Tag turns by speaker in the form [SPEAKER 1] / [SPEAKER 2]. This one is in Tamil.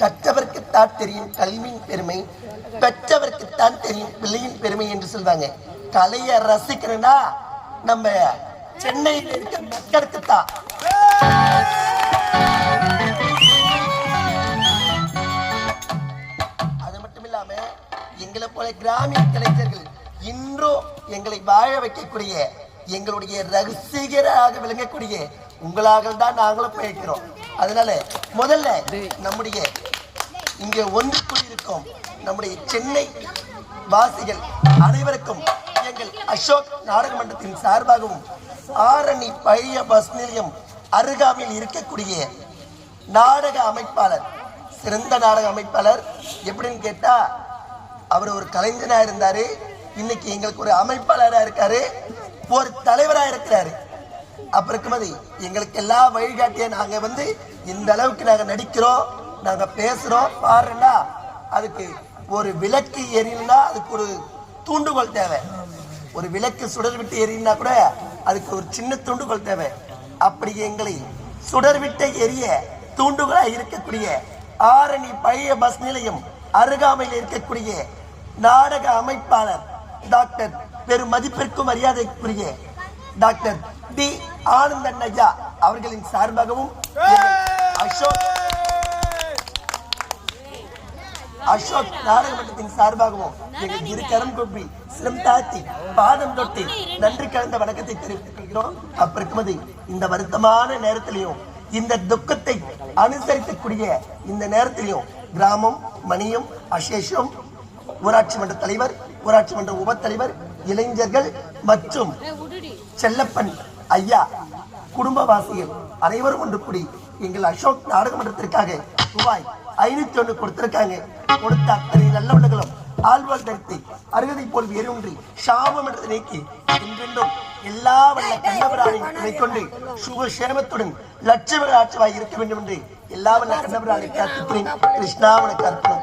[SPEAKER 1] கற்றவர்க்குத்தான் தெரியும் கல்வியின் பெருமை பெற்றவர்க்குத்தான் தெரியும் பிள்ளையின் பெருமை என்று சொல்வாங்க. கலையை ரசிக்கணும்னா நம்ம சென்னையில் இருக்க மக்களுக்கு தான் அது மட்டும் இல்லாம எங்களை போல கிராமிய கலைஞர்கள் இன்றும் எங்களை வாழ வைக்கக்கூடிய எங்களுடைய ரசிகராக விளங்கக்கூடிய உங்களாக தான் நாங்களும் பயக்கிறோம் அதனால முதல்ல நம்முடைய இங்கே ஒன்று கூடியிருக்கும் நம்முடைய சென்னை வாசிகள் அனைவருக்கும் எங்கள் அசோக் நாடக மன்றத்தின் சார்பாகவும் ஆரணி பழைய பஸ் நிலையம் அருகாமையில் இருக்கக்கூடிய நாடக அமைப்பாளர் சிறந்த நாடக அமைப்பாளர். எப்படின்னு கேட்டால் அவர் ஒரு கலைஞனாக இருந்தார். இன்னைக்கு எங்களுக்கு ஒரு அமைப்பாளராக இருக்காரு. ஒரு தலைவராக இருக்கிறாரு. அப்ப இருக்கும்போது எங்களுக்கு எல்லா வழிகாட்டிய நாங்கள் வந்து இந்த அளவுக்கு நாங்கள் நடிக்கிறோம். நாங்க பேசுறோம் பாருன்னா அதுக்கு ஒரு விளக்கு எரியணும்னா அதுக்கு ஒரு தூண்டுகோல் தேவை. ஒரு விளக்கு சுடர் விட்டு எரியணும்னா கூட அதுக்கு ஒரு சின்ன தூண்டுகோல் தேவை. அப்படி எங்களை சுடர் விட்டு எரிய தூண்டுகோலா இருக்கக்கூடிய ஆரணி பழைய பஸ் நிலையம் அருகாமையில் இருக்கக்கூடிய நாடக அமைப்பாளர் டாக்டர் பெரும் மதிப்பிற்கும் மரியாதைக்குரிய டாக்டர் டி ஆனந்தன் ஐயா அவர்களின் சார்பாகவும் அசோக் அசோக் நாடகமன்றத்தின் சார்பாகவும் எங்கள் இரு கரம் கொப்பி சிரம் தாத்தி பாதம் தொட்டி நன்றி கலந்த வணக்கத்தை தெரிவித்துக் கொள்கிறோம். அப்ப இந்த வருத்தமான நேரத்திலையும் இந்த துக்கத்தை அனுசரிக்கக்கூடிய இந்த நேரத்திலையும் கிராமம் மணியம் அசேஷம் ஊராட்சி மன்ற தலைவர் ஊராட்சி மன்ற உபத்தலைவர் இளைஞர்கள் மற்றும் செல்லப்பன் ஐயா குடும்பவாசிகள் அனைவரும் ஒன்று கூடி எங்கள் அசோக் நாடகமன்றத்திற்காக ரூபாய் ஐநூத்தி ஒண்ணு கொடுத்திருக்காங்க. கொடுத்த அத்தனை நல்லவர்களும் ஆழ்வாள் தரித்து அருகதை போல் எருன்றி சாபம் என்று நீக்கி என்றென்றும் எல்லா வல்ல கண்ணபுரானை துணை கொண்டு சுகசேமத்துடன் லட்சுமி ஆட்சிவாய் இருக்க வேண்டும் என்று எல்லா வல்ல கண்ணபுரானை காத்துக்கிறேன். கிருஷ்ணாவன கற்பனை